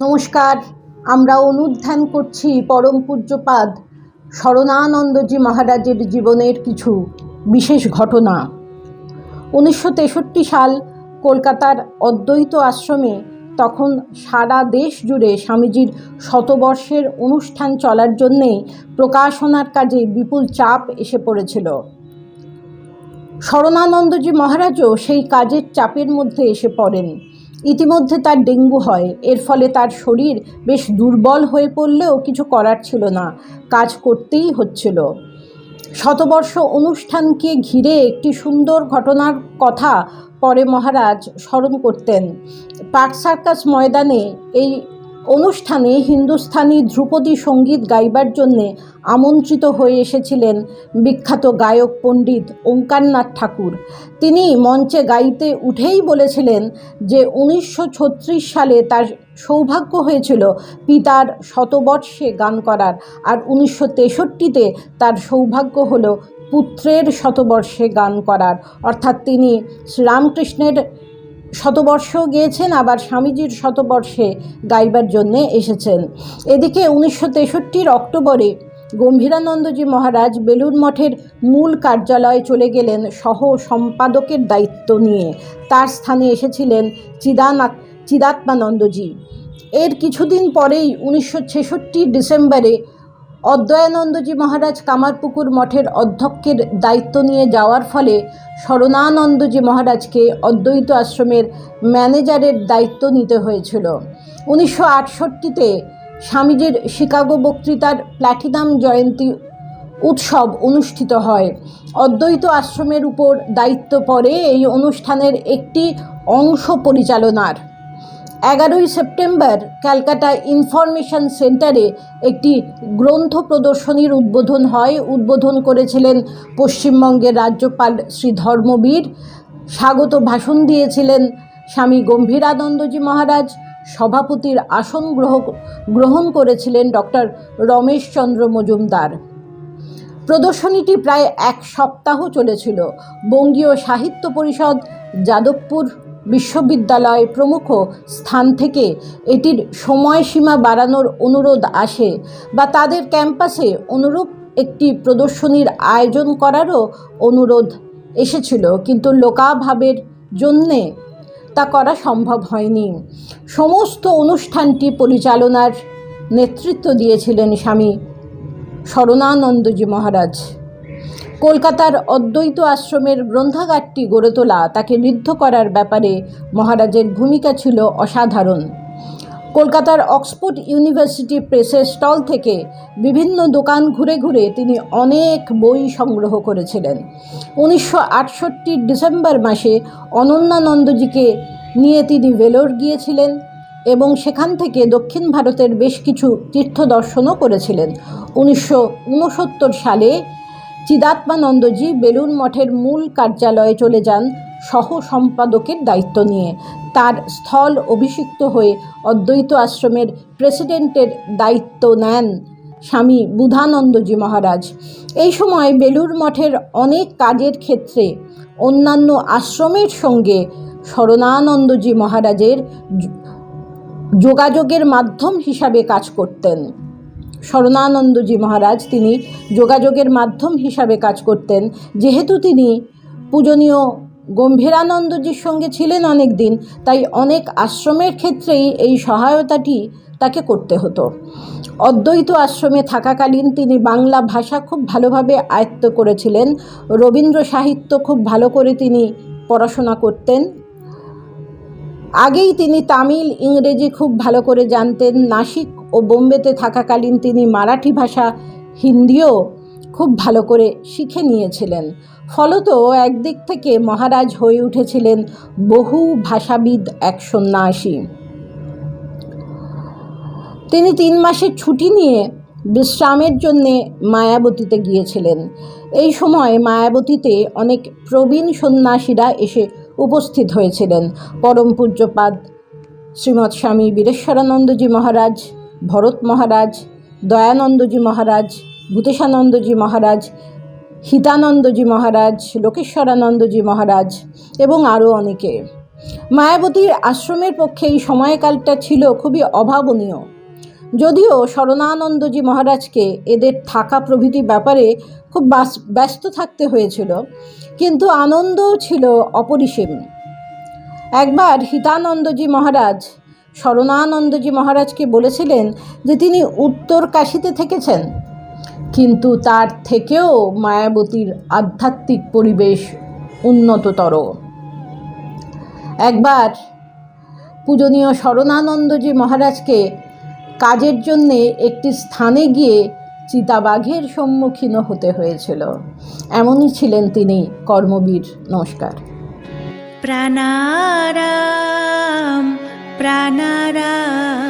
নমস্কার। আমরা অনুধ্যান করছি পরম পূজ্যপাদ শরণানন্দজি মহারাজের জীবনের কিছু বিশেষ ঘটনা। উনিশশো তেষট্টি সাল কলকাতার অদ্বৈত আশ্রমে তখন সারা দেশ জুড়ে স্বামীজির শতবর্ষের অনুষ্ঠান চলার জন্যে প্রকাশনার কাজে বিপুল চাপ এসে পড়েছিল। শরণানন্দজি মহারাজও সেই কাজের চাপের মধ্যে এসে পড়েন। ইতিমধ্যে তার ডেঙ্গু হয়। এর ফলে তার শরীর বেশ দুর্বল হয়ে পড়লেও কিছু করার ছিল না, কাজ করতেই হচ্ছিল। শতবর্ষ অনুষ্ঠানকে ঘিরে একটি সুন্দর ঘটনার কথা পরে মহারাজ স্মরণ করতেন। পার্ক সার্কাস ময়দানে এই অনুষ্ঠানে হিন্দুস্থানি ধ্রুপদী সংগীত গাইবার জন্যে আমন্ত্রিত হয়ে এসেছিলেন বিখ্যাত গায়ক পণ্ডিত ওঙ্কারনাথ ঠাকুর। তিনি মঞ্চে গাইতে উঠেই বলেছিলেন যে উনিশশো ছত্রিশ সালে তার সৌভাগ্য হয়েছিল পিতার শতবর্ষে গান করার আর উনিশশো তেষট্টিতে তার সৌভাগ্য হলো পুত্রের শতবর্ষে গান করার। অর্থাৎ তিনি শ্রীরামকৃষ্ণের শতবর্ষও গিয়েছেন, আবার স্বামীজির শতবর্ষে গাইবার জন্যে এসেছেন। এদিকে উনিশশো তেষট্টির অক্টোবরে গম্ভীরানন্দজি মহারাজ বেলুর মঠের মূল কার্যালয়ে চলে গেলেন সহ সম্পাদকের দায়িত্ব নিয়ে। তার স্থানে এসেছিলেন চিদানাথ, চিদাত্মানন্দজি। এর কিছুদিন পরেই উনিশশো ছেষট্টি ডিসেম্বরে অদ্বয়ানন্দজি মহারাজ কামারপুকুর মঠের অধ্যক্ষের দায়িত্ব নিয়ে যাওয়ার ফলে শরণানন্দজি মহারাজকে অদ্বৈত আশ্রমের ম্যানেজারের দায়িত্ব নিতে হয়েছিল। উনিশশো আটষট্টিতে স্বামীজির শিকাগো বক্তৃতার প্ল্যাটিনাম জয়ন্তী উৎসব অনুষ্ঠিত হয়। অদ্বৈত আশ্রমের উপর দায়িত্ব পড়ে এই অনুষ্ঠানের একটি অংশ পরিচালনার। এগারোই সেপ্টেম্বর ক্যালকাটা ইনফরমেশন সেন্টারে একটি গ্রন্থ প্রদর্শনীর উদ্বোধন হয়। উদ্বোধন করেছিলেন পশ্চিমবঙ্গের রাজ্যপাল শ্রী ধর্মবীর। স্বাগত ভাষণ দিয়েছিলেন স্বামী গম্ভীরানন্দজি মহারাজ। সভাপতির আসন গ্রহ, গ্রহণ করেছিলেন ডক্টর রমেশচন্দ্র মজুমদার। প্রদর্শনীটি প্রায় এক সপ্তাহ চলেছিল। বঙ্গীয় সাহিত্য পরিষদ, যাদবপুর বিশ্ববিদ্যালয় প্রমুখ স্থান থেকে এটির সময়সীমা বাড়ানোর অনুরোধ আসে বা তাদের ক্যাম্পাসে অনুরূপ একটি প্রদর্শনীর আয়োজন করারও অনুরোধ এসেছিল, কিন্তু লোকাভাবের জন্যে তা করা সম্ভব হয়নি। সমস্ত অনুষ্ঠানটি পরিচালনার নেতৃত্ব দিয়েছিলেন স্বামী শরণানন্দজি মহারাজ। কলকাতার অদ্বৈত আশ্রমের গ্রন্থাগারটি গড়ে তোলা তাকে ঋদ্ধ করার ব্যাপারে মহারাজের ভূমিকা ছিল অসাধারণ। কলকাতার অক্সফোর্ড ইউনিভার্সিটি প্রেসের স্টল থেকে বিভিন্ন দোকান ঘুরে ঘুরে তিনি অনেক বই সংগ্রহ করেছিলেন। উনিশশো আটষট্টির ডিসেম্বর মাসে অনন্যানন্দজিকে নিয়ে তিনি ভেলোর গিয়েছিলেন এবং সেখান থেকে দক্ষিণ ভারতের বেশ কিছু তীর্থ দর্শনও করেছিলেন। উনিশশো উনসত্তর সালে চিদাত্মানন্দজি বেলুন মঠের মূল কার্যালয়ে চলে যান সহ সম্পাদকের দায়িত্ব নিয়ে। তার স্থল অভিষিক্ত হয়ে অদ্বৈত আশ্রমের প্রেসিডেন্টের দায়িত্ব নেন স্বামী বুধানন্দজি মহারাজ। এই সময় বেলুর মঠের অনেক কাজের ক্ষেত্রে অন্যান্য আশ্রমের সঙ্গে শরণানন্দজি মহারাজের যোগাযোগের মাধ্যম হিসাবে কাজ করতেন। শরণানন্দজি মহারাজ তিনি যোগাযোগের মাধ্যম হিসাবে কাজ করতেন। যেহেতু তিনি পূজনীয় গম্ভীরানন্দজির সঙ্গে ছিলেন অনেক দিন তাই অনেক আশ্রমের ক্ষেত্রেই এই সহায়তাটি তাকে করতে হতো। অদ্বৈত আশ্রমে থাকাকালীন তিনি বাংলা ভাষা খুব ভালোভাবে আয়ত্ত করেছিলেন। রবীন্দ্র সাহিত্য খুব ভালো করে তিনি পড়াশোনা করতেন। আগেই তিনি তামিল, ইংরেজি খুব ভালো করে জানতেন। নাসিক ও বোম্বেতে থাকাকালীন তিনি মারাঠি ভাষা হিন্দিও খুব ভালো করে শিখে নিয়েছিলেন। ফলত একদিক থেকে মহারাজ হয়ে উঠেছিলেন বহু ভাষাবিদ এক সন্ন্যাসী। তিনি তিন মাসের ছুটি নিয়ে বিশ্রামের জন্যে মায়াবতীতে গিয়েছিলেন। এই সময় মায়াবতীতে অনেক প্রবীণ সন্ন্যাসীরা এসে উপস্থিত হয়েছিলেন। পরম পূজ্যপাদ শ্রীমৎ স্বামী বীরেশ্বরানন্দজি মহারাজ ভরত মহারাজ, দয়ানন্দজি মহারাজ, ভূতেশানন্দজি মহারাজ, হিতানন্দজি মহারাজ, লোকেশ্বরানন্দজি মহারাজ এবং আরও অনেকে। মায়াবতীর আশ্রমের পক্ষে এই সময়কালটা ছিল খুবই অভাবনীয়। যদিও শরণানন্দজি মহারাজকে এদের থাকা প্রভৃতি ব্যাপারে খুব ব্যস্ত থাকতে হয়েছিল, কিন্তু আনন্দও ছিল অপরিসীম। একবার হিতানন্দজি মহারাজ স্মরণানন্দজি মহারাজকে বলেছিলেন যে তিনি উত্তর কাশিতে থেকেছেন। কিন্তু তার থেকেও মায়াবতীর আধ্যাত্মিক পরিবেশ উন্নততর। একবার পূজনীয় স্মরণানন্দজি মহারাজকে কাজের জন্যে একটি স্থানে গিয়ে চিতাবাঘের সম্মুখীন হতে হয়েছিল। এমনই ছিলেন তিনি, কর্মবীর নমস্কার প্রাণারাম प्राणाराम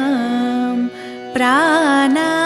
प्राणाराम